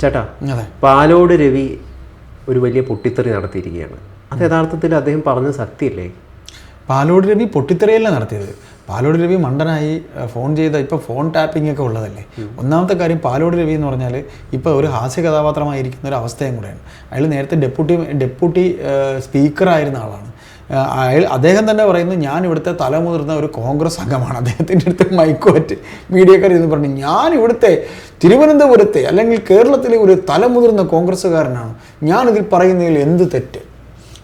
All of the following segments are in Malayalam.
ചേട്ടാ പാലോട് രവി ഒരു വലിയ പൊട്ടിത്തെറി നടത്തിയിരിക്കുകയാണ്. അത് യഥാർത്ഥത്തിൽ അദ്ദേഹം പറഞ്ഞ സത്യല്ലേ? പാലോട് രവി പൊട്ടിത്തെറിയല്ല നടത്തിയത്. പാലോട് രവി മണ്ടനായി ഫോൺ ചെയ്ത ഇപ്പോൾ ഫോൺ ടാപ്പിംഗ് ഒക്കെ ഉള്ളതല്ലേ? ഒന്നാമത്തെ കാര്യം പാലോട് രവി എന്ന് പറഞ്ഞാൽ ഇപ്പോൾ ഒരു ഹാസ്യ കഥാപാത്രമായിരിക്കുന്ന ഒരു അവസ്ഥയും കൂടെയാണ്. അയാൾ നേരത്തെ ഡെപ്യൂട്ടി ഡെപ്യൂട്ടി സ്പീക്കർ ആയിരുന്ന ആളാണ്. അയാൾ അദ്ദേഹം തന്നെ പറയുന്നു ഞാൻ ഇവിടുത്തെ തലമുതിർന്ന ഒരു കോൺഗ്രസ് അംഗമാണ്. അദ്ദേഹത്തിന്റെ അടുത്ത് മൈക്കോറ്റ് മീഡിയക്കാർ എന്ന് പറഞ്ഞു ഞാൻ ഇവിടുത്തെ തിരുവനന്തപുരത്തെ അല്ലെങ്കിൽ കേരളത്തിലെ ഒരു തലമുതിർന്ന കോൺഗ്രസ്സുകാരനാണ്. ഞാനിതിൽ പറയുന്നതിൽ എന്ത് തെറ്റ്?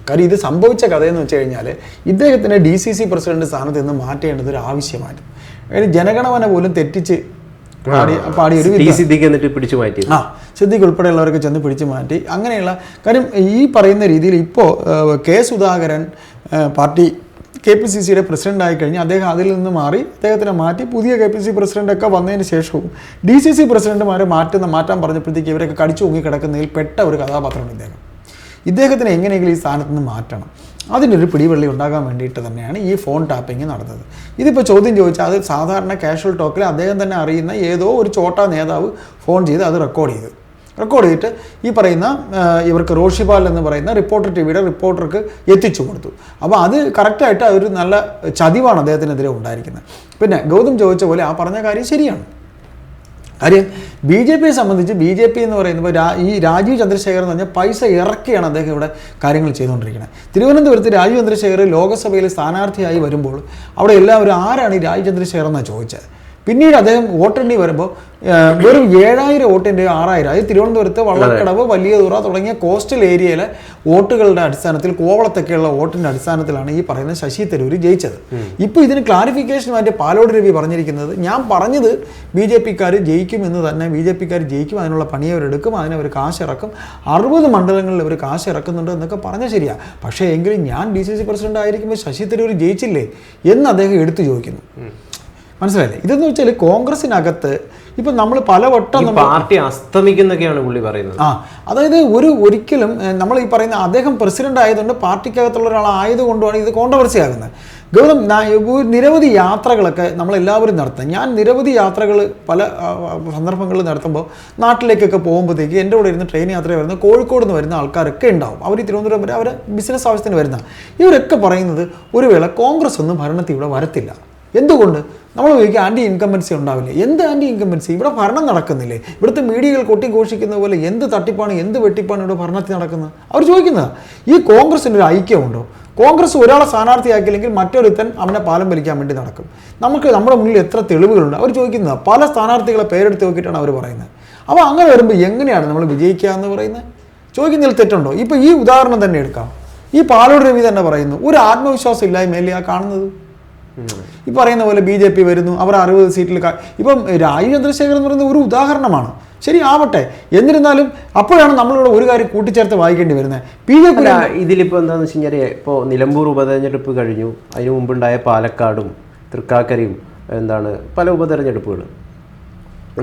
കാര്യം ഇത് സംഭവിച്ച കഥയെന്ന് വെച്ച് കഴിഞ്ഞാൽ ഇദ്ദേഹത്തിനെ ഡി സി സി പ്രസിഡന്റ് സ്ഥാനത്ത് നിന്ന് മാറ്റേണ്ടത് ഒരു ആവശ്യമായിരുന്നു. അതായത് ജനഗണമന പോലും തെറ്റിച്ച് പാടി ഒരു സിദ്ദിഖ് എന്നിട്ട് പിടിച്ചു മാറ്റി. ആ സിദ്ദിഖ് ഉൾപ്പെടെയുള്ളവരൊക്കെ ചെന്ന് പിടിച്ചു മാറ്റി. അങ്ങനെയുള്ള കാര്യം ഈ പറയുന്ന രീതിയിൽ ഇപ്പോൾ K Sudhakaran party K P C സിയുടെ പ്രസിഡന്റ് ആയി കഴിഞ്ഞ് അദ്ദേഹം അതിൽ നിന്ന് മാറി അദ്ദേഹത്തിനെ മാറ്റി പുതിയ കെ പി സി പ്രസിഡന്റൊക്കെ വന്നതിന് ശേഷവും ഡി സി സി പ്രസിഡന്റുമാരെ മാറ്റുന്ന മാറ്റാൻ പറഞ്ഞപ്പോഴത്തേക്ക് ഇവരൊക്കെ കടിച്ചു കിടക്കുന്നതിൽ പെട്ട ഒരു കഥാപാത്രമാണ് ഇദ്ദേഹം. ഇദ്ദേഹത്തിന് എങ്ങനെയെങ്കിലും ഈ സ്ഥാനത്ത് നിന്ന് മാറ്റണം. അതിനൊരു പിടിവള്ളി ഉണ്ടാകാൻ വേണ്ടിയിട്ട് തന്നെയാണ് ഈ ഫോൺ ടാപ്പിംഗ് നടന്നത്. ഇതിപ്പോൾ ചോദ്യം ചോദിച്ചാൽ അത് സാധാരണ കാഷ്വൽ ടോക്കിൽ അദ്ദേഹം തന്നെ അറിയുന്ന ഏതോ ഒരു ചോട്ടാ നേതാവ് ഫോൺ ചെയ്ത് അത് റെക്കോർഡ് ചെയ്തു. റെക്കോർഡ് ചെയ്തിട്ട് ഈ പറയുന്ന ഇവർക്ക് റോഷിപാൽ എന്ന് പറയുന്ന റിപ്പോർട്ടർ ടി വിയുടെ റിപ്പോർട്ടർക്ക് എത്തിച്ചു കൊടുത്തു. അപ്പോൾ അത് കറക്റ്റായിട്ട് ഒരു നല്ല ചതിവാണ് അദ്ദേഹത്തിനെതിരെ ഉണ്ടായിരിക്കുന്നത്. പിന്നെ ഗൗതം ചോദിച്ച പോലെ ആ പറഞ്ഞ കാര്യം ശരിയാണ്. കാര്യം ബി ജെ പിയെ സംബന്ധിച്ച് ബി ജെ പി എന്ന് രാ- ഈ രാജീവ് ചന്ദ്രശേഖർ എന്ന് പറഞ്ഞാൽ പൈസ ഇറക്കിയാണ് അദ്ദേഹം ഇവിടെ കാര്യങ്ങൾ ചെയ്തുകൊണ്ടിരിക്കുന്നത്. തിരുവനന്തപുരത്ത് രാജീവ് ചന്ദ്രശേഖർ ലോകസഭയിൽ സ്ഥാനാർത്ഥിയായി വരുമ്പോൾ അവിടെ എല്ലാവരും ആരാണ് ഈ രാജീവ് ചന്ദ്രശേഖർ എന്നാണ് ചോദിച്ചത്. പിന്നീട് അദ്ദേഹം വോട്ടെണ്ണി വരുമ്പോൾ വെറും ഏഴായിരം വോട്ടിന്റെ ആറായിരം. അത് തിരുവനന്തപുരത്ത് വള്ളക്കടവ് വലിയ തുറ തുടങ്ങിയ കോസ്റ്റൽ ഏരിയയിലെ വോട്ടുകളുടെ അടിസ്ഥാനത്തിൽ കോവളത്തൊക്കെയുള്ള വോട്ടിന്റെ അടിസ്ഥാനത്തിലാണ് ഈ പറയുന്ന ശശി തരൂർ ജയിച്ചത്. ഇപ്പോൾ ഇതിന് ക്ലാരിഫിക്കേഷൻ വേണ്ടി പാലോട് രവി പറഞ്ഞിരിക്കുന്നത് ഞാൻ പറഞ്ഞത് ബി ജെ പിക്കാർ ജയിക്കും എന്ന് തന്നെ ബി ജെ പിക്കാർ ജയിക്കും അതിനുള്ള പണി അവരെടുക്കും അതിനവർ കാശ് ഇറക്കും അറുപത് മണ്ഡലങ്ങളിൽ അവർ കാശ് ഇറക്കുന്നുണ്ട് എന്നൊക്കെ പറഞ്ഞാൽ ശരിയാ. പക്ഷേ എങ്കിലും ഞാൻ ഡി സി സി പ്രസിഡന്റ് ആയിരിക്കുമ്പോൾ ശശി തരൂർ ജയിച്ചില്ലേ എന്ന് അദ്ദേഹം എടുത്തു ചോദിക്കുന്നു. മനസ്സിലായില്ലേ? ഇതെന്ന് വെച്ചാൽ കോൺഗ്രസിനകത്ത് ഇപ്പൊ നമ്മൾ പലവട്ടം പാർട്ടി അസ്തമിക്കുന്നൊക്കെയാണ് പുള്ളി പറയുന്നത്. ആ അതായത് ഒരു ഒരിക്കലും നമ്മൾ ഈ പറയുന്ന അദ്ദേഹം പ്രസിഡന്റ് ആയതുകൊണ്ട് പാർട്ടിക്കകത്തുള്ള ഒരാളായതുകൊണ്ടാണ് ഇത് കോൺട്രവേഴ്സി ആകുന്നത് ഗൗതം നിരവധി യാത്രകളൊക്കെ നമ്മൾ എല്ലാവരും ഞാൻ നിരവധി യാത്രകൾ പല സന്ദർഭങ്ങളിൽ നടത്തുമ്പോൾ നാട്ടിലേക്കൊക്കെ പോകുമ്പോഴത്തേക്ക് എന്റെ കൂടെ ഇരുന്ന് ട്രെയിൻ യാത്ര വരുന്ന കോഴിക്കോട് നിന്ന് വരുന്ന ആൾക്കാരൊക്കെ ഉണ്ടാവും. അവർ തിരുവനന്തപുരം വരെ അവർ ബിസിനസ് ആവശ്യത്തിന് വരുന്ന ഇവരൊക്കെ പറയുന്നത് ഒരു വേള കോൺഗ്രസ് ഒന്നും ഭരണത്തിൽ ഇവിടെ വരത്തില്ല. എന്തുകൊണ്ട്? നമ്മൾ ചോദിക്കുക ആന്റി ഇൻകമ്പൻസി ഉണ്ടാവില്ല? എന്ത് ആന്റി ഇൻകമ്പൻസി ഇവിടെ ഭരണം നടക്കുന്നില്ലേ? ഇവിടുത്തെ മീഡിയകൾ കൊട്ടിഘോഷിക്കുന്ന പോലെ എന്ത് തട്ടിപ്പാണ് എന്ത് വെട്ടിപ്പാണ് ഇവിടെ ഭരണത്തിൽ നടക്കുന്നത്? അവർ ചോദിക്കുന്നത്. ഈ കോൺഗ്രസിന് ഒരു ഐക്യമുണ്ടോ? കോൺഗ്രസ് ഒരാളെ സ്ഥാനാർത്ഥിയാക്കിയില്ലെങ്കിൽ മറ്റൊരുത്തൻ അവനെ പാലം വലിക്കാൻ വേണ്ടി നടക്കും. നമുക്ക് നമ്മുടെ മുന്നിൽ എത്ര തെളിവുകളുണ്ട്? അവർ ചോദിക്കുന്നത്. പല സ്ഥാനാർത്ഥികളെ പേരെടുത്ത് നോക്കിയിട്ടാണ് അവർ പറയുന്നത്. അപ്പോൾ അങ്ങനെ വരുമ്പോൾ എങ്ങനെയാണ് നമ്മൾ വിജയിക്കുക എന്ന് പറയുന്നത്? ചോദിക്കുന്നതിൽ തെറ്റുണ്ടോ? ഇപ്പോൾ ഈ ഉദാഹരണം തന്നെ എടുക്കാം. ഈ പാലോട് രവി തന്നെ പറയുന്നു ഒരു ആത്മവിശ്വാസം ഇല്ലായ്മയല്ലേ ആ കാണുന്നത്? ഈ പറയുന്ന പോലെ ബി ജെ പി വരുന്നു അവർ അറുപത് സീറ്റിൽ ഇപ്പം രാജീവ് ചന്ദ്രശേഖർ എന്ന് പറയുന്നത് ഒരു ഉദാഹരണമാണ്. ശരി ആവട്ടെ. എന്നിരുന്നാലും അപ്പോഴാണ് നമ്മളിവിടെ ഒരു കാര്യം കൂട്ടിച്ചേർത്ത് വായിക്കേണ്ടി വരുന്നത്. പി ജെ പി ഇതിലിപ്പോൾ എന്താണെന്ന് വെച്ച് കഴിഞ്ഞാൽ ഇപ്പോൾ നിലമ്പൂർ ഉപതെരഞ്ഞെടുപ്പ് കഴിഞ്ഞു. അതിനു മുമ്പുണ്ടായ പാലക്കാടും തൃക്കാക്കരയും എന്താണ് പല ഉപതെരഞ്ഞെടുപ്പുകൾ.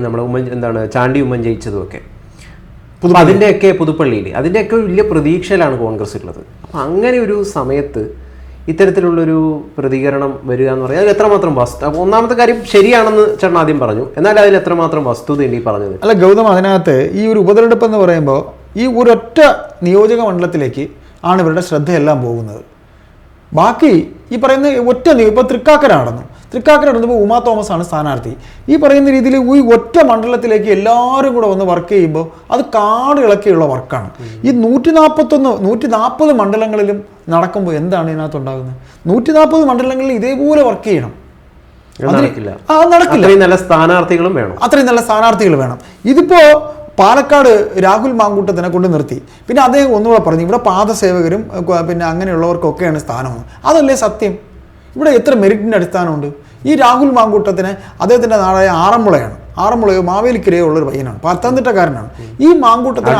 നമ്മുടെ ഉമ്മൻ എന്താണ് ചാണ്ടി ഉമ്മൻ ജയിച്ചതുമൊക്കെ. അതിന്റെയൊക്കെ പുതുപ്പള്ളിയിൽ അതിന്റെയൊക്കെ വലിയ പ്രതീക്ഷയിലാണ് കോൺഗ്രസ് ഉള്ളത്. അപ്പം അങ്ങനെ ഒരു സമയത്ത് ഇത്തരത്തിലുള്ളൊരു പ്രതികരണം വരിക എന്ന് പറഞ്ഞാൽ അതിൽ എത്രമാത്രം വസ്തു അപ്പോൾ ഒന്നാമത്തെ കാര്യം ശരിയാണെന്ന് ചേട്ടൻ ആദ്യം പറഞ്ഞു. എന്നാൽ അതിൽ എത്രമാത്രം വസ്തുത ഈ പറഞ്ഞത്? അല്ല ഗൗതം അതിനകത്ത് ഈ ഒരു ഉപതെരഞ്ഞെടുപ്പ് എന്ന് പറയുമ്പോൾ ഈ ഒരൊറ്റ നിയോജക മണ്ഡലത്തിലേക്ക് ആണ് ഇവരുടെ ശ്രദ്ധയെല്ലാം പോകുന്നത്. ബാക്കി ഈ പറയുന്ന ഒറ്റ ഇപ്പോൾ തൃക്കാക്കര നടന്നു തൃക്കാക്കര നടന്നപ്പോൾ ഉമാ തോമസ് ആണ് സ്ഥാനാർത്ഥി. ഈ പറയുന്ന രീതിയിൽ ഈ ഒറ്റ മണ്ഡലത്തിലേക്ക് എല്ലാവരും കൂടെ വന്ന് വർക്ക് ചെയ്യുമ്പോൾ അത് കാട് ഇളക്കിയുള്ള വർക്കാണ്. ഈ നൂറ്റി നാൽപ്പത്തൊന്ന് നൂറ്റി നാൽപ്പത് മണ്ഡലങ്ങളിലും നടക്കുമ്പോൾ എന്താണ് ഇതിനകത്ത് ഉണ്ടാകുന്നത് നൂറ്റി നാൽപ്പത് മണ്ഡലങ്ങളിൽ ഇതേപോലെ വർക്ക് ചെയ്യണം. നടക്കില്ല. നല്ല സ്ഥാനാർത്ഥികളും വേണം. അത്രയും നല്ല സ്ഥാനാർത്ഥികൾ വേണം. ഇതിപ്പോ പാലക്കാട് രാഹുൽ മാങ്കൂട്ടത്തിനെ കൊണ്ട് നിർത്തി. പിന്നെ അദ്ദേഹം ഒന്നുകൂടെ പറഞ്ഞു ഇവിടെ പാദസേവകരും പിന്നെ അങ്ങനെയുള്ളവർക്കൊക്കെയാണ് സ്ഥാനമെന്ന്. അതല്ലേ സത്യം? ഇവിടെ എത്ര മെറിറ്റിന്റെ അടിസ്ഥാനമുണ്ട്? ഈ രാഹുൽ മാങ്കൂട്ടത്തിന് അദ്ദേഹത്തിന്റെ നാടായ ആറന്മുളയാണ്. ആറന്മുളയോ മാവേലിക്കരയോ ഉള്ളൊരു പയ്യനാണ്. പത്തനംതിട്ടക്കാരനാണ്. ഈ മാങ്കൂട്ടത്തിന്.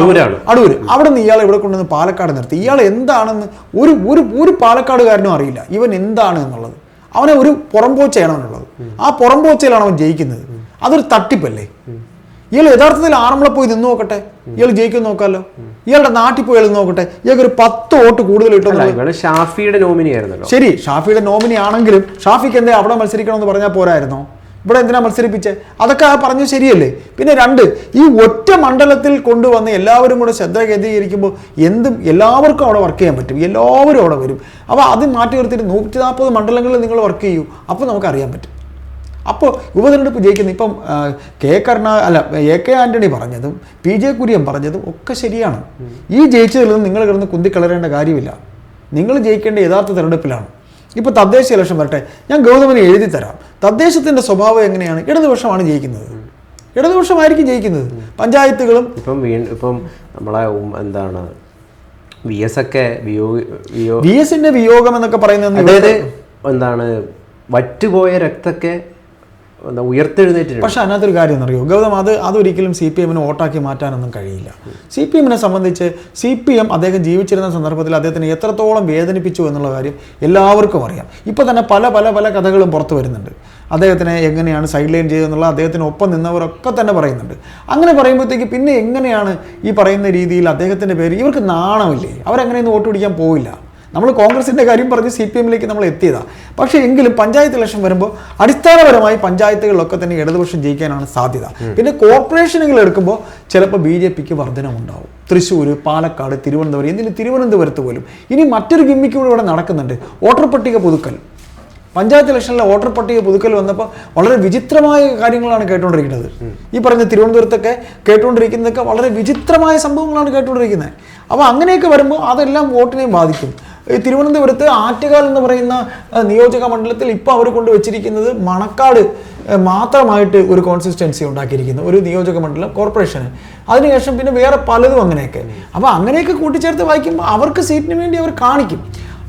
അടൂര് അവിടെ നിന്ന് ഇയാളെ ഇവിടെ കൊണ്ടുവന്ന് പാലക്കാട് നിർത്തി? ഇയാൾ എന്താണെന്ന് ഒരു ഒരു ഒരു പാലക്കാടുകാരനും അറിയില്ല. ഇവൻ എന്താണ് എന്നുള്ളത്. അവനെ ഒരു പുറംപോച്ചയാണ് അവനുള്ളത്. ആ പുറംപോച്ചയിലാണ് അവൻ ജയിക്കുന്നത്. അതൊരു തട്ടിപ്പല്ലേ? ഇയാൾ യഥാർത്ഥത്തിൽ ആറന്മുള പോയി നിന്ന് നോക്കട്ടെ? ഇയാൾ ജയിക്കും നോക്കാമല്ലോ ഇയാളുടെ നാട്ടിൽ പോയി നോക്കട്ടെ. ഇയാൾക്ക് ഒരു പത്ത് വോട്ട് കൂടുതൽ ഷാഫിയുടെ നോമിനി ആയിരുന്നല്ലോ. ശരി ഷാഫിയുടെ നോമിനി ആണെങ്കിലും ഷാഫിക്ക് എന്തേ അവിടെ മത്സരിക്കണമെന്ന് പറഞ്ഞാൽ പോരായിരുന്നോ? ഇവിടെ എന്തിനാ മത്സരിപ്പിച്ചേ? അതൊക്കെ ആ പറഞ്ഞു ശരിയല്ലേ? പിന്നെ രണ്ട് ഈ ഒറ്റ മണ്ഡലത്തിൽ കൊണ്ടുവന്ന് എല്ലാവരും കൂടെ ശ്രദ്ധ കേന്ദ്രീകരിക്കുമ്പോൾ എന്തും എല്ലാവർക്കും അവിടെ വർക്ക് ചെയ്യാൻ പറ്റും. എല്ലാവരും അവിടെ വരും. അപ്പോൾ അത് മാറ്റി നിർത്തിയിട്ട് നൂറ്റി നാൽപ്പത് മണ്ഡലങ്ങളിൽ നിങ്ങൾ വർക്ക് ചെയ്യൂ. അപ്പോൾ നമുക്ക് അറിയാൻ പറ്റും. അപ്പോൾ ഉപതെരഞ്ഞെടുപ്പ് ജയിക്കുന്ന ഇപ്പം കെ കർണ അല്ല എ കെ ആന്റണി പറഞ്ഞതും പി ജെ കുര്യൻ പറഞ്ഞതും ഒക്കെ ശരിയാണ്. ഈ ജയിച്ചതിൽ നിന്ന് നിങ്ങൾ കിടന്ന് കുന്തിക്കളരേണ്ട കാര്യമില്ല. നിങ്ങൾ ജയിക്കേണ്ട യഥാർത്ഥ തെരഞ്ഞെടുപ്പിലാണ്. ഇപ്പോൾ തദ്ദേശ ഇലക്ഷൻ വരട്ടെ ഞാൻ ഗൗതമന് എഴുതി തരാം. തദ്ദേശത്തിന്റെ സ്വഭാവം എങ്ങനെയാണ്? ഇടതുപക്ഷമാണ് ജയിക്കുന്നത്. ഇടതുപക്ഷമായിരിക്കും ജയിക്കുന്നത്. പഞ്ചായത്തുകളും ഇപ്പം ഇപ്പം നമ്മളെ എന്താണ് വി എസ് ഒക്കെ വി എസിന്റെ വിയോഗം എന്നൊക്കെ പറയുന്നത് അതായത് എന്താണ് വറ്റുപോയ രക്തമൊക്കെ എന്താ ഉയർത്തെഴുന്നേറ്റ് പക്ഷെ അതിനകത്തൊരു കാര്യം എന്നറിയോ ഗൗതം അത് അതൊരിക്കലും സി പി എമ്മിന് വോട്ടാക്കി മാറ്റാനൊന്നും കഴിയില്ല. സി പി എമ്മിനെ സംബന്ധിച്ച് സി പി എം അദ്ദേഹം ജീവിച്ചിരുന്ന സന്ദർഭത്തിൽ അദ്ദേഹത്തിന് എത്രത്തോളം വേദനിപ്പിച്ചു എന്നുള്ള കാര്യം എല്ലാവർക്കും അറിയാം. ഇപ്പോൾ തന്നെ പല പല പല കഥകളും പുറത്തു വരുന്നുണ്ട്. അദ്ദേഹത്തിനെ എങ്ങനെയാണ് സൈഡ് ലൈൻ ചെയ്തതെന്നുള്ള അദ്ദേഹത്തിന് ഒപ്പം നിന്നവരൊക്കെ തന്നെ പറയുന്നുണ്ട്. അങ്ങനെ പറയുമ്പോഴത്തേക്ക് പിന്നെ എങ്ങനെയാണ് ഈ പറയുന്ന രീതിയിൽ അദ്ദേഹത്തിന്റെ പേര്? ഇവർക്ക് നാണമില്ലേ? അവരങ്ങനെയൊന്നും വോട്ട് പിടിക്കാൻ പോവില്ല. നമ്മൾ കോൺഗ്രസിന്റെ കാര്യം പറഞ്ഞ് സി പി എമ്മിലേക്ക് നമ്മൾ എത്തിയതാണ് പക്ഷേ എങ്കിലും പഞ്ചായത്ത് ഇലക്ഷൻ വരുമ്പോൾ അടിസ്ഥാനപരമായി പഞ്ചായത്തുകളിലൊക്കെ തന്നെ ഇടതുപക്ഷം ജയിക്കാനാണ് സാധ്യത. പിന്നെ കോർപ്പറേഷനുകൾ എടുക്കുമ്പോൾ ചിലപ്പോൾ ബി ജെ പിക്ക് വർധനമുണ്ടാവും. തൃശ്ശൂർ പാലക്കാട് തിരുവനന്തപുരം എന്തിന് തിരുവനന്തപുരത്ത് പോലും. ഇനി മറ്റൊരു ഗിമ്മിക്ക് കൂടി ഇവിടെ നടക്കുന്നുണ്ട്. വോട്ടർ പട്ടിക പുതുക്കൽ. പഞ്ചായത്ത് ഇലക്ഷനിലെ വോട്ടർ പട്ടിക പുതുക്കൽ വന്നപ്പോൾ വളരെ വിചിത്രമായ കാര്യങ്ങളാണ് കേട്ടുകൊണ്ടിരിക്കുന്നത്. ഈ പറഞ്ഞ തിരുവനന്തപുരത്തൊക്കെ കേട്ടുകൊണ്ടിരിക്കുന്നതൊക്കെ വളരെ വിചിത്രമായ സംഭവങ്ങളാണ് കേട്ടുകൊണ്ടിരിക്കുന്നത്. അപ്പോൾ അങ്ങനെയൊക്കെ വരുമ്പോൾ അതെല്ലാം വോട്ടിനെയും ബാധിക്കും. തിരുവനന്തപുരത്ത് ആറ്റുകാൽ എന്ന് പറയുന്ന നിയോജക മണ്ഡലത്തിൽ ഇപ്പോൾ അവർ കൊണ്ട് വെച്ചിരിക്കുന്നത് മണക്കാട് മാത്രമായിട്ട് ഒരു കോൺസിസ്റ്റൻസി ഉണ്ടാക്കിയിരിക്കുന്നു. ഒരു നിയോജക മണ്ഡലം കോർപ്പറേഷന് അതിനുശേഷം പിന്നെ വേറെ പലതും അങ്ങനെയൊക്കെ. അപ്പോൾ അങ്ങനെയൊക്കെ കൂട്ടിച്ചേർത്ത് വായിക്കുമ്പോൾ അവർക്ക് സീറ്റിന് വേണ്ടി അവർ കാണിക്കും.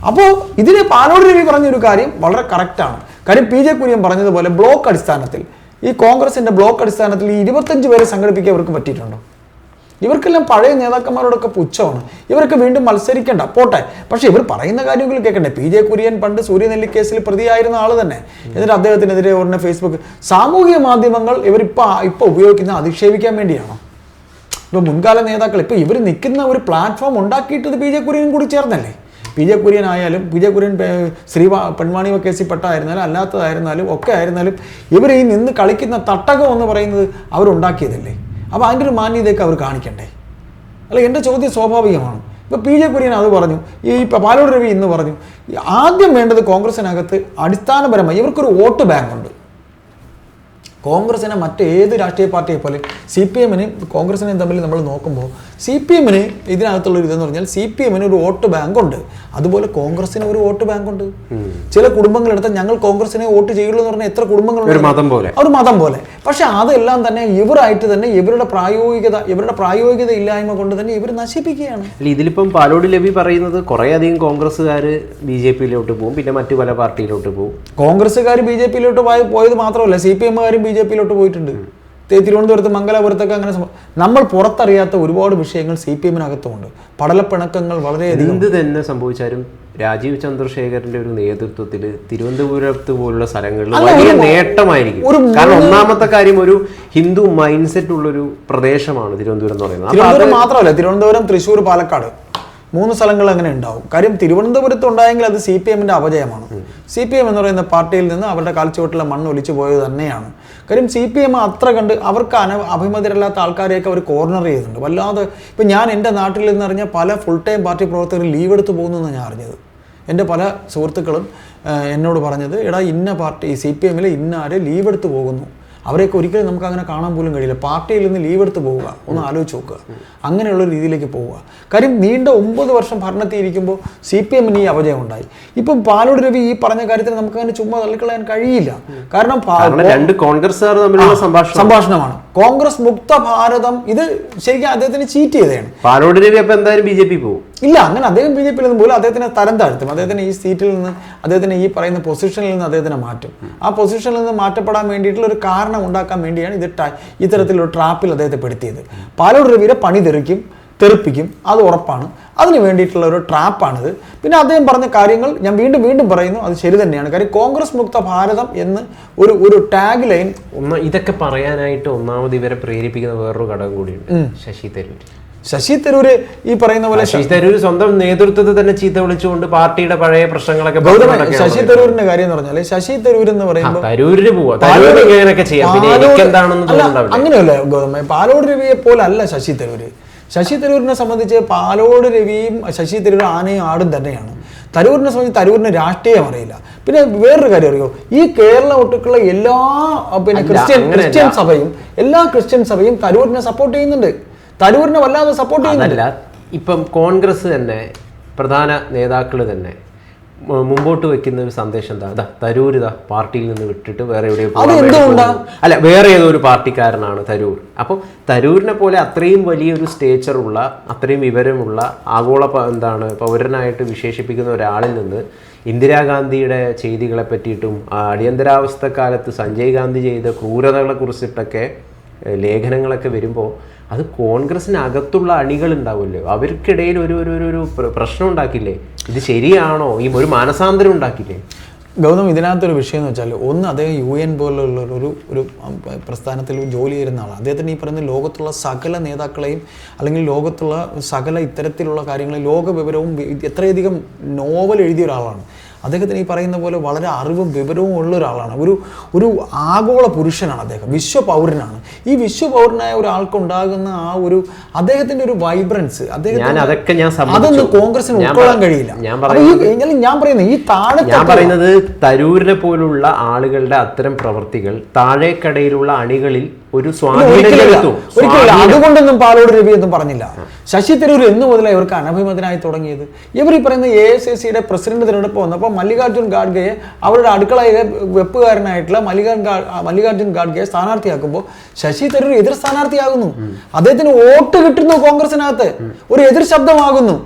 അപ്പോൾ ഇതിന് പാലോട് രവി പറഞ്ഞൊരു കാര്യം വളരെ കറക്റ്റാണ് കാര്യം പി ജെ കുര്യൻ പറഞ്ഞതുപോലെ ബ്ലോക്ക് അടിസ്ഥാനത്തിൽ ഈ കോൺഗ്രസിന്റെ ബ്ലോക്ക് അടിസ്ഥാനത്തിൽ ഈ ഇരുപത്തഞ്ച് പേരെ സംഘടിപ്പിക്കാൻ അവർക്ക് പറ്റിയിട്ടുണ്ടോ? ഇവർക്കെല്ലാം പഴയ നേതാക്കന്മാരോടൊക്കെ പുച്ഛമാണ്. ഇവർക്ക് വീണ്ടും മത്സരിക്കേണ്ട. പോട്ടെ. പക്ഷേ ഇവർ പറയുന്ന കാര്യങ്ങൾ കേൾക്കണ്ടേ? പി ജെ കുര്യൻ പണ്ട് സൂര്യനെല്ലി കേസിൽ പ്രതിയായിരുന്ന ആൾ തന്നെ. എന്നിട്ട് അദ്ദേഹത്തിനെതിരെ ഉടനെ ഫേസ്ബുക്ക്. സാമൂഹിക മാധ്യമങ്ങൾ ഇവരിപ്പോൾ ഇപ്പോൾ ഉപയോഗിക്കുന്ന അധിക്ഷേപിക്കാൻ വേണ്ടിയാണോ? ഇപ്പോൾ മുൻകാല നേതാക്കൾ ഇപ്പോൾ ഇവർ നിൽക്കുന്ന ഒരു പ്ലാറ്റ്ഫോം ഉണ്ടാക്കിയിട്ടത് പി ജെ കുര്യനും കൂടി ചേർന്നല്ലേ? പി ജെ കുര്യൻ ആയാലും പി ജെ കുര്യൻ ശ്രീ പെൺവാണി കേസിൽ പെട്ടായിരുന്നാലും അല്ലാത്തതായിരുന്നാലും ഒക്കെ ആയിരുന്നാലും ഇവർ ഈ നിന്ന് കളിക്കുന്ന തട്ടകം എന്ന് പറയുന്നത് അവരുണ്ടാക്കിയതല്ലേ? അപ്പോൾ അതിന്റെ ഒരു മാന്യതയൊക്കെ അവർ കാണിക്കണ്ടേ? അല്ല എന്റെ ചോദ്യം സ്വാഭാവികമാണ്. ഇപ്പോൾ പി ജെ കുര്യൻ അത് പറഞ്ഞു. ഈ ഇപ്പോൾ പാലോട് രവി ഇന്ന് പറഞ്ഞു. ആദ്യം വേണ്ടത് കോൺഗ്രസിനകത്ത് അടിസ്ഥാനപരമായി ഇവർക്കൊരു വോട്ട് ബാങ്ക് ഉണ്ട്. കോൺഗ്രസിനെ മറ്റേത് രാഷ്ട്രീയ പാർട്ടിയെ പോലെ സി പി എമ്മിനെയും കോൺഗ്രസിനെയും തമ്മിൽ നമ്മൾ നോക്കുമ്പോൾ സി പി എമ്മിന് ഇതിനകത്തുള്ള ഇതെന്ന് പറഞ്ഞാൽ സി പി എമ്മിന് ഒരു വോട്ട് ബാങ്ക് ഉണ്ട് അതുപോലെ കോൺഗ്രസിന് ഒരു വോട്ട് ബാങ്ക് ഉണ്ട് ചില കുടുംബങ്ങളെടുത്താൽ ഞങ്ങൾ കോൺഗ്രസിനെ വോട്ട് ചെയ്യുള്ളൂ എന്ന് പറഞ്ഞാൽ എത്ര കുടുംബങ്ങളുണ്ട്? ഒരു മതം പോലെ. ഒരു മതം പോലെ. പക്ഷെ അതെല്ലാം തന്നെ ഇവരായിട്ട് തന്നെ ഇവരുടെ പ്രായോഗികത ഇവരുടെ പ്രായോഗികത ഇല്ലായ്മ കൊണ്ട് തന്നെ ഇവർ നശിപ്പിക്കുകയാണ്. ഇതിലിപ്പം പാലോട് ലവി പറയുന്നത് കുറേ അധികം കോൺഗ്രസ്സുകാർ ബി ജെ പിയിലോട്ട് പോകും പിന്നെ മറ്റു പല പാർട്ടിയിലോട്ട് പോകും കോൺഗ്രസ്സുകാർ ബി ജെ പിയിലോട്ട് പോയത് മാത്രമല്ല സി പി എമ്മുകാരും ബി ജെ പിയിലോട്ട് പോയിട്ടുണ്ട്. തിരുവനന്തപുരത്ത് മംഗലാപുരത്തൊക്കെ അങ്ങനെ നമ്മൾ പുറത്തറിയാത്ത ഒരുപാട് വിഷയങ്ങൾ സി പി എമ്മിനകത്തുമുണ്ട് പടലപ്പിണക്കങ്ങൾ വളരെയധികം എന്ത് തന്നെ സംഭവിച്ചാലും രാജീവ് ചന്ദ്രശേഖരന്റെ ഒരു നേതൃത്വത്തിൽ തിരുവനന്തപുരത്ത് പോലുള്ള സ്ഥലങ്ങളിൽ വലിയ നേട്ടമായിരിക്കും. കാരണം ഒന്നാമത്തെ കാര്യം ഒരു ഹിന്ദു മൈൻഡ് സെറ്റ് ഉള്ളൊരു പ്രദേശമാണ് തിരുവനന്തപുരം എന്ന് പറയുന്നത്. മാത്രമല്ല തിരുവനന്തപുരം തൃശ്ശൂർ പാലക്കാട്. മൂന്ന് സ്ഥലങ്ങൾ അങ്ങനെ ഉണ്ടാവും. കാര്യം തിരുവനന്തപുരത്ത് ഉണ്ടായെങ്കിൽ അത് സി പി എമ്മിന്റെ അപജയമാണ്. സി പി എം എന്ന് പറയുന്ന പാർട്ടിയിൽ നിന്ന് അവരുടെ കാൽച്ചുവട്ടിലെ മണ്ണ് ഒലിച്ചു പോയത് തന്നെയാണ്. കാര്യം സി പി എം അത്ര കണ്ട് അവർക്ക് അന അഭിമതരല്ലാത്ത ആൾക്കാരെയൊക്കെ അവർ കോർണർ ചെയ്യുന്നുണ്ട് വല്ലാതെ ഇപ്പം ഞാൻ എന്റെ നാട്ടിൽ നിന്ന് അറിഞ്ഞ പല ഫുൾ ടൈം പാർട്ടി പ്രവർത്തകർ ലീവ് എടുത്ത് പോകുന്നു എന്നാണ് ഞാൻ അറിഞ്ഞത്. എന്റെ പല സുഹൃത്തുക്കളും എന്നോട് പറഞ്ഞത് എടാ ഇന്ന പാർട്ടി സി പി എമ്മിലെ ഇന്ന ആര് ലീവ് എടുത്ത് പോകുന്നു? അവരെയൊക്കെ ഒരിക്കലും നമുക്ക് അങ്ങനെ കാണാൻ പോലും കഴിയില്ല. പാർട്ടിയിൽ നിന്ന് ലീവ് എടുത്ത് പോവുക. ഒന്ന് ആലോചിച്ച് നോക്കുക. അങ്ങനെയുള്ള രീതിയിലേക്ക് പോവുക. കാര്യം നീണ്ട ഒമ്പത് വർഷം ഭരണത്തിൽ ഇരിക്കുമ്പോൾ സി പി എമ്മിന് ഈ അപജയം ഉണ്ടായി. ഇപ്പം പാലോട് രവി ഈ പറഞ്ഞ കാര്യത്തിൽ നമുക്ക് അങ്ങനെ ചുമ്മാ തള്ളിക്കളയാൻ കഴിയില്ല. കാരണം രണ്ട് കോൺഗ്രസ്സുകാർ തമ്മിലുള്ള സംഭാഷണമാണ്. കോൺഗ്രസ് മുക്ത ഭാരതം ഇത് ശരിക്കും അദ്ദേഹത്തിന് ചീറ്റ് ചെയ്തതാണ്. പാലോട് രവി അപ്പൊ എന്തായാലും ബി ജെ പി പോകും ഇല്ല അങ്ങനെ അദ്ദേഹം ബി ജെ പിയിൽ നിന്ന് പോലും അദ്ദേഹത്തിനെ തരം താഴ്ത്തും. അദ്ദേഹത്തിന് ഈ സീറ്റിൽ നിന്ന് അദ്ദേഹത്തിന് ഈ പറയുന്ന പൊസിഷനിൽ നിന്ന് അദ്ദേഹത്തിനെ മാറ്റും. ആ പൊസിഷനിൽ നിന്ന് മാറ്റപ്പെടാൻ വേണ്ടിയിട്ടുള്ള ഒരു കാരണം ഉണ്ടാക്കാൻ വേണ്ടിയാണ് ഇത് ഇത്തരത്തിലൊരു ട്രാപ്പിൽ അദ്ദേഹത്തെ പെടുത്തിയത്. പാലോട് രവിയുടെ പണി തെറിക്കും തെറിപ്പിക്കും. അത് ഉറപ്പാണ്. അതിന് വേണ്ടിയിട്ടുള്ള ഒരു ട്രാപ്പാണിത്. പിന്നെ അദ്ദേഹം പറഞ്ഞ കാര്യങ്ങൾ ഞാൻ വീണ്ടും വീണ്ടും പറയുന്നു. അത് ശരി തന്നെയാണ്. കാര്യം കോൺഗ്രസ് മുക്ത ഭാരതം എന്ന് ഒരു ഒരു ടാഗ് ലൈൻ ഒന്ന് ഇതൊക്കെ പറയാനായിട്ട് ഒന്നാമത് ഇവരെ പ്രേരിപ്പിക്കുന്ന വേറൊരു ഘടകം കൂടിയുണ്ട്. ശശി തരൂർ ശശി തരൂര് ഈ പറയുന്ന പോലെ ശശി തരൂർ സ്വന്തം നേതൃത്വത്തെ തന്നെ ചീത്ത വിളിച്ചുകൊണ്ട് പാർട്ടിയുടെ പഴയ പ്രശ്നങ്ങളൊക്കെ ശശി തരൂരിന്റെ കാര്യം എന്ന് പറഞ്ഞാൽ ശശി തരൂർ എന്ന് പറയുമ്പോൾ തരൂരിന് അങ്ങനെയല്ല ഗൗതമ പാലോട് രവിയെ പോലെ അല്ല ശശി തരൂര്. ശശി തരൂരിനെ സംബന്ധിച്ച് പാലോട് രവിയും ശശി തരൂർ ആനയും ആടും തന്നെയാണ്. തരൂരിനെ സംബന്ധിച്ച് തരൂരിന് രാഷ്ട്രീയം അറിയില്ല. പിന്നെ വേറൊരു കാര്യം അറിയോ? ഈ കേരളം ഒട്ടുക്കുള്ള എല്ലാ പിന്നെ ക്രിസ്ത്യൻ ക്രിസ്ത്യൻ സഭയും എല്ലാ ക്രിസ്ത്യൻ സഭയും തരൂരിനെ സപ്പോർട്ട് ചെയ്യുന്നുണ്ട്. തരൂരിനെ വല്ലാതെ സപ്പോർട്ട് ചെയ്യുന്നില്ല ഇപ്പം കോൺഗ്രസ് തന്നെ പ്രധാന നേതാക്കൾ തന്നെ മുമ്പോട്ട് വെക്കുന്ന ഒരു സന്ദേശം എന്താ? അതാ തരൂർ ഇതാ പാർട്ടിയിൽ നിന്ന് വിട്ടിട്ട് വേറെ എവിടെയോ അല്ല വേറെ ഏതോ ഒരു പാർട്ടിക്കാരനാണ് തരൂർ. അപ്പോൾ തരൂരിനെ പോലെ അത്രയും വലിയൊരു സ്റ്റേച്ചറുള്ള അത്രയും വിവരമുള്ള ആഗോള എന്താണ് പൗരനായിട്ട് വിശേഷിപ്പിക്കുന്ന ഒരാളിൽ നിന്ന് ഇന്ദിരാഗാന്ധിയുടെ ചെയ്തികളെ പറ്റിയിട്ടും അടിയന്തരാവസ്ഥ കാലത്ത് സഞ്ജയ് ഗാന്ധി ചെയ്ത ക്രൂരതകളെ കുറിച്ചിട്ടൊക്കെ ലേഖനങ്ങളൊക്കെ വരുമ്പോൾ അത് കോൺഗ്രസിനകത്തുള്ള അണികൾ ഉണ്ടാവില്ലേ അവർക്കിടയിൽ ഒരു ഒരു ഒരു- പ്രശ്നം ഉണ്ടാക്കില്ലേ ഇത് ശരിയാണോ? ഈ ഒരു മാനസാന്തരം ഉണ്ടാക്കില്ലേ? ഗൗതം ഇതിനകത്തൊരു വിഷയം എന്ന് വെച്ചാൽ ഒന്ന് അദ്ദേഹം യു എൻ പോലുള്ള ഒരു ഒരു പ്രസ്ഥാനത്തിൽ ജോലി ചെയ്യുന്ന ആളാണ്. അദ്ദേഹത്തിന് ഈ പറയുന്ന ലോകത്തുള്ള സകല നേതാക്കളെയും അല്ലെങ്കിൽ ലോകത്തുള്ള സകല ഇത്തരത്തിലുള്ള കാര്യങ്ങളെ ലോക വിവരവും എത്രയധികം നോവൽ എഴുതിയ ഒരാളാണ്. അദ്ദേഹത്തിന് ഈ പറയുന്ന പോലെ വളരെ അറിവും വിവരവും ഉള്ള ഒരാളാണ്. ഒരു ഒരു ആഗോള പുരുഷനാണ് അദ്ദേഹം. വിശ്വപൗരനാണ്. ഈ വിശ്വപൗരനായ ഒരാൾക്കുണ്ടാകുന്ന ആ ഒരു അദ്ദേഹത്തിന്റെ ഒരു വൈബ്രൻസ് സമ്മതിച്ചു. അതൊന്നും കോൺഗ്രസിന് ഉൾക്കൊള്ളാൻ കഴിയില്ല. ഞാൻ പറയുന്നത് ഈ താഴെ ഞാൻ പറയുന്നത് തരൂരിനെ പോലുള്ള ആളുകളുടെ അത്തരം പ്രവൃത്തികൾ താഴേക്കടയിലുള്ള അണികളിൽ ഒരു ചെലുത്തും അതുകൊണ്ടൊന്നും പാലോട് രവി എന്നും പറഞ്ഞില്ല. ശശി തരൂർ എന്ന് മുതലായി ഇവർക്ക് അനഭിമതനായി തുടങ്ങിയത്. ഇവർ ഈ പറയുന്ന എ എസ് എ സിയുടെ പ്രസിഡന്റ് തിരഞ്ഞെടുപ്പ് വന്നപ്പോൾ മല്ലികാർജുൻ ഖാഡ്ഗയെ അവരുടെ അടുക്കളയിലെ വെപ്പുകാരനായിട്ടുള്ള മല്ലികാർ മല്ലികാർജുൻ ഖാഡ്ഗയെ സ്ഥാനാർത്ഥിയാക്കുമ്പോൾ ശശി തരൂർ എതിർ സ്ഥാനാർത്ഥിയാകുന്നു. അദ്ദേഹത്തിന് വോട്ട് കിട്ടുന്നു കോൺഗ്രസിനകത്ത്. ഒരു എതിർ ശബ്ദമാകുന്നു.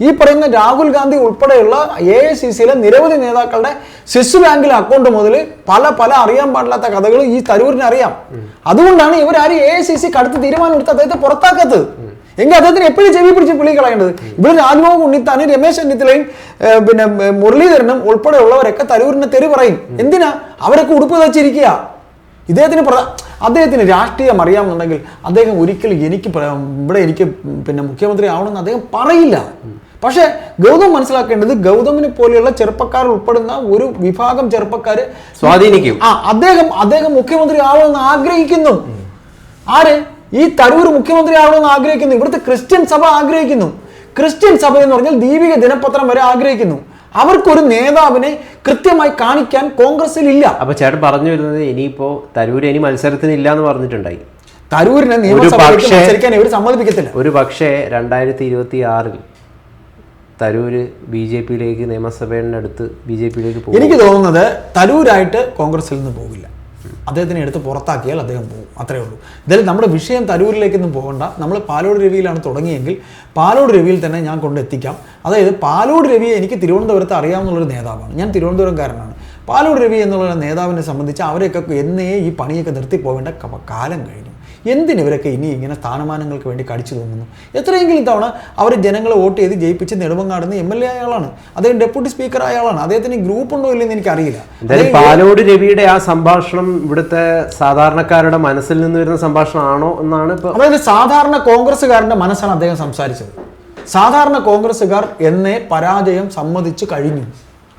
ഈ പറയുന്ന രാഹുൽ ഗാന്ധി ഉൾപ്പെടെയുള്ള എ ഐ സി സിയിലെ നിരവധി നേതാക്കളുടെ സ്വിസ് ബാങ്കിലെ അക്കൗണ്ട് മുതൽ പല പല അറിയാൻ പാടില്ലാത്ത കഥകൾ ഈ തരൂരിന് അറിയാം. അതുകൊണ്ടാണ് ഇവരാരും എ ഐ സി സി കടുത്ത് തീരുമാനം എടുത്ത് അദ്ദേഹത്തെ പുറത്താക്കാത്തത് എങ്കിൽ അദ്ദേഹത്തിന് എപ്പോഴും ചെവി പിടിച്ച് പുള്ളി കളയേണ്ടത്. ഇവിടെ രാജ്മോഹൻ ഉണ്ണിത്താനും രമേശ് ചെന്നിത്തലയും പിന്നെ മുരളീധരനും ഉൾപ്പെടെയുള്ളവരൊക്കെ തരൂരിനെ തെറി പറയും. എന്തിനാ? അവരൊക്കെ ഉടുപ്പ് വെച്ചിരിക്കുക ഇദ്ദേഹത്തിന് പ്രധാ അദ്ദേഹത്തിന് രാഷ്ട്രീയം അറിയാമെന്നുണ്ടെങ്കിൽ അദ്ദേഹം ഒരിക്കലും എനിക്ക് പ്ര- ഇവിടെ എനിക്ക് പിന്നെ മുഖ്യമന്ത്രി ആവണമെന്ന് അദ്ദേഹം പറയില്ല. പക്ഷേ ഗൗതം മനസ്സിലാക്കേണ്ടത് ഗൗതമിനെ പോലെയുള്ള ചെറുപ്പക്കാർ ഉൾപ്പെടുന്ന ഒരു വിഭാഗം ചെറുപ്പക്കാർ സ്വാധീനിക്കും. ആ അദ്ദേഹം അദ്ദേഹം മുഖ്യമന്ത്രി ആവണമെന്ന് ആഗ്രഹിക്കുന്നു. ആര്? ഈ തരൂർ മുഖ്യമന്ത്രി ആവണമെന്ന് ആഗ്രഹിക്കുന്നു. ഇവിടുത്തെ ക്രിസ്ത്യൻ സഭ ആഗ്രഹിക്കുന്നു. ക്രിസ്ത്യൻ സഭ എന്ന് പറഞ്ഞാൽ ദീപിക ദിനപത്രം വരെ ആഗ്രഹിക്കുന്നു. അവർക്കൊരു നേതാവിനെ കൃത്യമായി കാണിക്കാൻ കോൺഗ്രസിൽ ഇല്ല. അപ്പൊ ചേട്ടൻ പറഞ്ഞു വരുന്നത് ഇനിയിപ്പോ തരൂർ ഇനി മത്സരത്തിന് ഇല്ല എന്ന് പറഞ്ഞിട്ടുണ്ടായി. തരൂരിനെ നിയമസഭയിലേക്ക് മത്സരിക്കാൻ ഇവർ സമ്മതിപ്പിക്കത്തില്ല. ഒരു പക്ഷേ രണ്ടായിരത്തി ഇരുപത്തി ആറിൽ തരൂര് ബി ജെ പിയിലേക്ക് നിയമസഭയുടെ ബി ജെ പിയിലേക്ക് പോകും. എനിക്ക് തോന്നുന്നത് തരൂരായിട്ട് കോൺഗ്രസിൽ നിന്ന് പോകില്ല. അദ്ദേഹത്തിനെ എടുത്ത് പുറത്താക്കിയാൽ അദ്ദേഹം പോകും. അത്രേ ഉള്ളൂ. എന്തായാലും നമ്മുടെ വിഷയം തരൂരിലേക്കൊന്നും പോകണ്ട. നമ്മൾ പാലോട് രവിയിലാണ് തുടങ്ങിയെങ്കിൽ പാലോട് രവിയിൽ തന്നെ ഞാൻ കൊണ്ടെത്തിക്കാം. അതായത് പാലോട് രവിയെ എനിക്ക് തിരുവനന്തപുരത്ത് അറിയാവുന്നുള്ളൊരു നേതാവാണ്. ഞാൻ തിരുവനന്തപുരംകാരനാണ്. പാലോട് രവി എന്നുള്ള നേതാവിനെ സംബന്ധിച്ച് അവരെയൊക്കെ എന്നേ ഈ പണിയൊക്കെ നിർത്തി പോകേണ്ട കാലം കഴിഞ്ഞു. എന്തിന് ഇവരൊക്കെ ഇനി ഇങ്ങനെ സ്ഥാനമാനങ്ങൾക്ക് വേണ്ടി കടിച്ചു തോന്നുന്നു എത്രയെങ്കിലും തവണ അവർ ജനങ്ങളെ വോട്ട് ചെയ്ത് ജയിപ്പിച്ച് നെടുമങ്ങാടുന്ന എം എൽ എ അയാളാണ് അദ്ദേഹം ഡെപ്യൂട്ടി സ്പീക്കർ അയാളാണ് അദ്ദേഹത്തിന് ഗ്രൂപ്പ് ഉണ്ടോ ഇല്ലെന്ന് എനിക്ക് അറിയില്ല പാലോട് രവിയുടെ ആ സംഭാഷണം ഇവിടുത്തെ സാധാരണക്കാരുടെ മനസ്സിൽ നിന്ന് വരുന്ന സംഭാഷണമാണോ എന്നാണ് ഇപ്പൊ അതായത് സാധാരണ കോൺഗ്രസ്സുകാരന്റെ മനസ്സാണ് അദ്ദേഹം സംസാരിച്ചത്. സാധാരണ കോൺഗ്രസ്സുകാർ എന്നെ പരാജയം സമ്മതിച്ചു കഴിഞ്ഞു.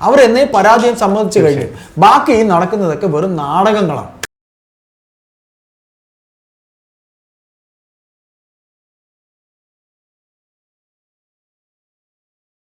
അവരെന്നെ പരാജയം സമ്മതിച്ചു കഴിഞ്ഞു. ബാക്കി നടക്കുന്നതൊക്കെ വെറും നാടകങ്ങളാണ്.